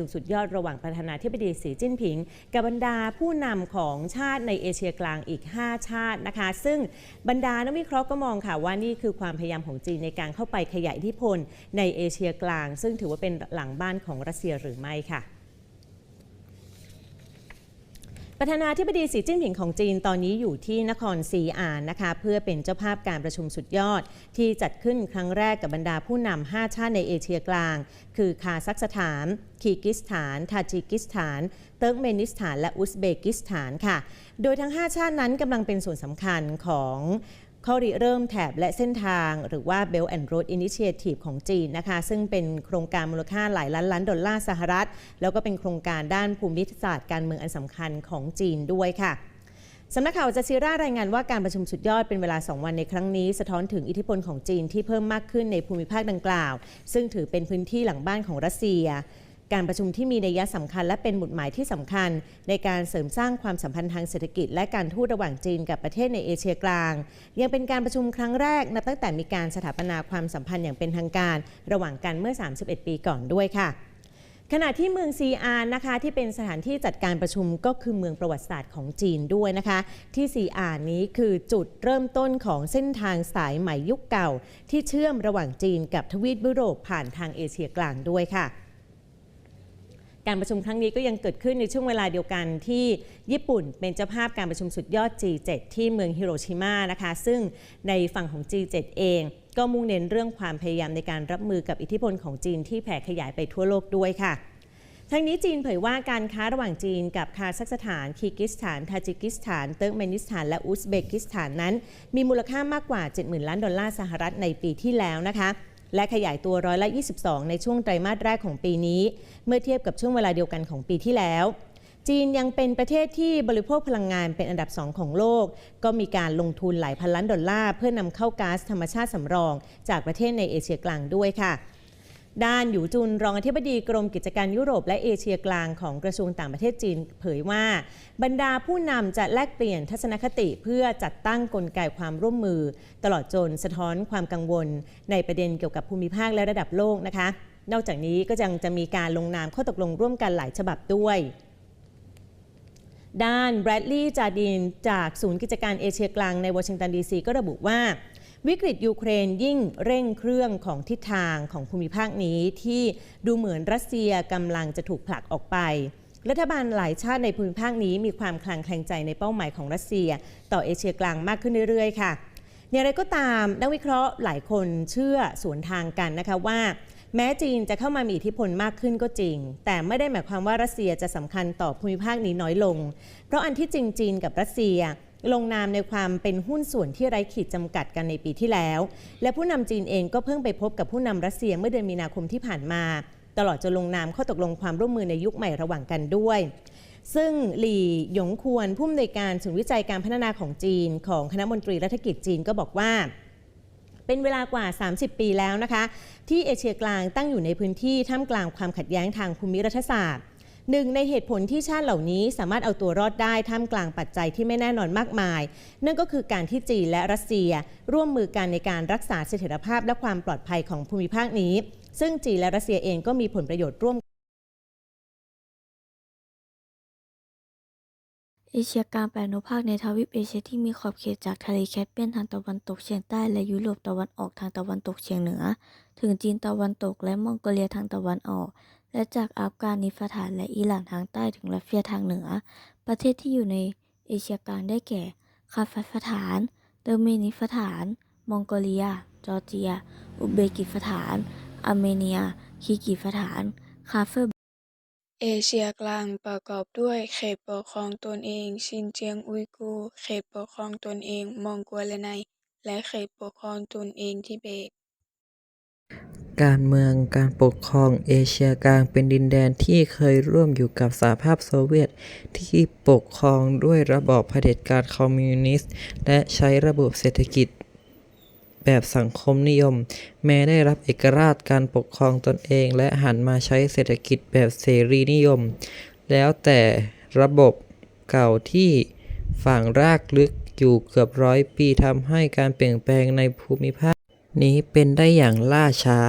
ชุมสุดยอดระหว่างประธานาธิบดีสีจิ้นผิง กับบรรดาผู้นำของชาติในเอเชียกลางอีก 5 ชาตินะคะ ซึ่งบรรดานักวิเคราะห์ก็มองค่ะว่านี่คือความพยายามของจีนในการเข้าไปขยายอิทธิพลในเอเชียกลาง ซึ่งถือว่าเป็นหลังบ้านของรัสเซียหรือไม่ค่ะ ประธานาธิบดีสีจิ้นผิงของจีนตอนนี้อยู่ที่นครซีอานนะคะเพื่อเป็นเจ้าภาพการประชุมสุดยอด ที่จัดขึ้นครั้งแรกกับบรรดาผู้นำ 5 ชาติในเอเชียกลาง คือคาซัคสถาน คีร์กิสถาน ทาจิกิสถาน เติร์กเมนิสถาน และอุซเบกิสถานค่ะ โดยทั้ง 5 ชาตินั้นกำลังเป็นส่วนสำคัญของ ข้อริเริ่มแถบและเส้นทาง หรือว่า Belt and Road Initiative ของจีนนะคะ ซึ่งเป็นโครงการมูลค่าหลายล้านล้านดอลลาร์สหรัฐ แล้วก็เป็นโครงการด้านภูมิศาสตร์การเมืองอันสำคัญของจีนด้วยค่ะสำนักข่าวจะซีร่ารายงานว่าการประชุมสุดยอดเป็นเวลา 2 วันในครั้งนี้ สะท้อนถึงอิทธิพลของจีนที่เพิ่มมากขึ้นในภูมิภาคดังกล่าว ซึ่งถือเป็นพื้นที่หลังบ้านของรัสเซีย การประชุมที่มีนัยสำคัญและเป็นหมุดหมายที่สำคัญ ในการเสริมสร้างความสัมพันธ์ทางเศรษฐกิจ และการทูตระหว่างจีนกับประเทศในเอเชียกลาง ยังเป็นการประชุมครั้งแรกนับตั้งแต่มีการสถาปนาความสัมพันธ์อย่างเป็นทางการ ระหว่างกันเมื่อ 31 ปีก่อนด้วยค่ะขณะที่เมืองซีอานนะคะที่เป็นสถานที่จัดการประชุมก็คือเมืองประวัติศาสตร์ของจีนด้วยนะคะ ที่ซีอานนี้คือจุดเริ่มต้นของเส้นทางสายใหม่ยุคเก่า ที่เชื่อมระหว่างจีนกับทวีปยุโรปผ่านทางเอเชียกลางด้วยค่ะ การประชุมครั้งนี้ก็ยังเกิดขึ้นในช่วงเวลาเดียวกันที่ญี่ปุ่นเป็นเจ้าภาพการประชุมสุดยอด G7 ที่เมืองฮิโรชิมานะคะ ซึ่งในฝั่งของ G7 เองก็มุ่งเน้นเรื่องความพยายามในการรับมือกับอิทธิพลของจีนที่แผ่ขยายไปทั่วโลกด้วยค่ะทั้งนี้จีนเผยว่าการค้าระหว่างจีนกับคาซัคสถาน คีร์กิสถาน ทาจิกิสถาน เติร์กเมนิสถาน และอุซเบกิสถานนั้น มีมูลค่ามากกว่า 70,000 ล้านดอลลาร์สหรัฐในปีที่แล้วนะคะ และขยายตัวร้อยละ 22 ในช่วงไตรมาสแรกของปีนี้ เมื่อเทียบกับช่วงเวลาเดียวกันของปีที่แล้ว จีนยังเป็นประเทศที่บริโภคพลังงานเป็นอันดับสองของโลก ก็มีการลงทุนหลายพันล้านดอลลาร์เพื่อนำเข้าก๊าซธรรมชาติสำรอง จากประเทศในเอเชียกลางด้วยค่ะ ด้านหยูจุนรองอธิบดีกรมกิจการยุโรปและเอเชียกลางของกระทรวงต่างประเทศจีนเผยว่า บรรดาผู้นำจะแลกเปลี่ยนทัศนคติเพื่อจัดตั้งกลไกความร่วมมือ ตลอดจนสะท้อนความกังวล ในประเด็นเกี่ยวกับภูมิภาคและระดับโลกนะคะ นอกจากนี้ก็ยังจะมีการลงนามข้อตกลงร่วมกันหลายฉบับด้วยด้านแบรดลีย์จาดินจากศูนย์กิจการเอเชียกลางในวอชิงตันดีซีก็ระบุว่า วิกฤตยูเครนยิ่งเร่งเครื่องของทิศทางของภูมิภาคนี้ที่ดูเหมือนรัสเซียกำลังจะถูกผลักออกไป รัฐบาลหลายชาติในภูมิภาคนี้มีความคลางแคลงใจในเป้าหมายของรัสเซีย ต่อเอเชียกลางมากขึ้นเรื่อยๆ ค่ะอย่างไรก็ตามนักวิเคราะห์หลายคนเชื่อสวนทางกันนะคะว่า แม้จีนจะเข้ามามีอิทธิพลมากขึ้นก็จริง แต่ไม่ได้หมายความว่ารัสเซียจะสำคัญต่อภูมิภาคนี้น้อยลง เพราะอันที่จริงจีนกับรัสเซีย ลงนามในความเป็นหุ้นส่วนที่ไร้ขีดจำกัดกันในปีที่แล้ว และผู้นำจีนเองก็เพิ่งไปพบกับผู้นำรัสเซียเมื่อเดือนมีนาคมที่ผ่านมา ตลอดจนลงนามข้อตกลงความร่วมมือในยุคใหม่ระหว่างกันด้วย ซึ่งหลี่หยงควรผู้อำนวยการศูนย์วิจัยการพัฒนาของจีน ของคณะมนตรีรัฐกิจจีนก็บอกว่าเป็นเวลากว่า 30 ปีแล้วนะคะ ที่เอเชียกลางตั้งอยู่ในพื้นที่ท่ามกลางความขัดแย้งทางภูมิรัฐศาสตร์ หนึ่งในเหตุผลที่ชาติเหล่านี้สามารถเอาตัวรอดได้ท่ามกลางปัจจัยที่ไม่แน่นอนมากมาย นั่นก็คือการที่จีนและรัสเซีย ร่วมมือกันในการรักษาเสถียรภาพและความปลอดภัยของภูมิภาคนี้ ซึ่งจีนและรัสเซียเองก็มีผลประโยชน์ร่วมเอเชียกลางแบ่งอนุภาคในทวีปเอเชียที่มีขอบเขตจากทะเลแคสเปียนทางตะวันตกเฉียงใต้และยุโรปตะวันออกทางตะวันตกเฉียงเหนือ ถึงจีนตะวันตกและมองโกเลียทางตะวันออก และจากอัฟกานิสถานและอิหร่านทางใต้ถึงรัสเซียทางเหนือ ประเทศที่อยู่ในเอเชียกลางได้แก่ คาซัคสถาน เตอร์เมนิสถาน มองโกเลีย จอร์เจีย อุซเบกิสถาน อาร์เมเนีย คีร์กิสถาน คาเฟอร์เอเชียกลางประกอบด้วยเขตปกครองตนเอง ชินเจียงอุยกูเขตปกครองตนเอง มองโกเลียใน และเขตปกครองตนเองทิเบต การเมืองการปกครองเอเชียกลางเป็นดินแดนที่เคยร่วมอยู่กับสหภาพโซเวียต ที่ปกครองด้วยระบอบเผด็จการคอมมิวนิสต์ และใช้ระบบเศรษฐกิจแบบสังคมนิยม แม้ได้รับเอกราชการปกครองตนเอง และหันมาใช้เศรษฐกิจแบบเสรีนิยม แล้วแต่ระบบเก่าที่ฝังรากลึกอยู่เกือบร้อยปีทำให้การเปลี่ยนแปลงในภูมิภาค นี้เป็นได้อย่างล่าช้า